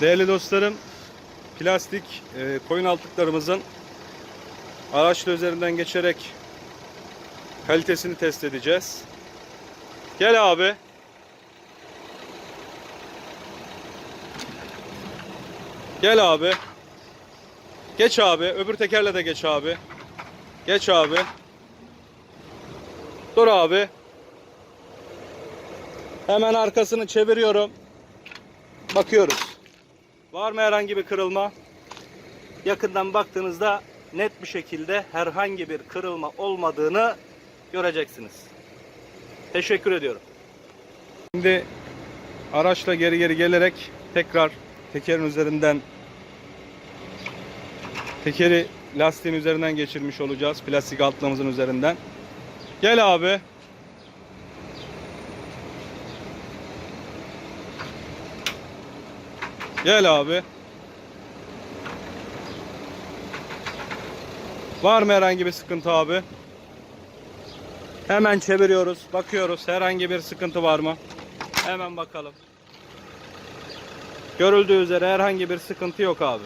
Değerli dostlarım, plastik e, koyun altlıklarımızın araçla üzerinden geçerek kalitesini test edeceğiz. Gel abi. Gel abi. Geç abi. Öbür tekerle de geç abi. Geç abi. Dur abi. Hemen arkasını çeviriyorum. Bakıyoruz. Var mı herhangi bir kırılma? Yakından baktığınızda net bir şekilde herhangi bir kırılma olmadığını göreceksiniz. Teşekkür ediyorum. Şimdi araçla geri geri gelerek tekrar tekerin üzerinden tekeri lastiğin üzerinden geçirmiş olacağız. Plastik altlığımızın üzerinden. Gel abi. Gel abi. Var mı herhangi bir sıkıntı abi? Hemen çeviriyoruz, bakıyoruz. Herhangi bir sıkıntı var mı? Hemen bakalım. Görüldüğü üzere herhangi bir sıkıntı yok abi.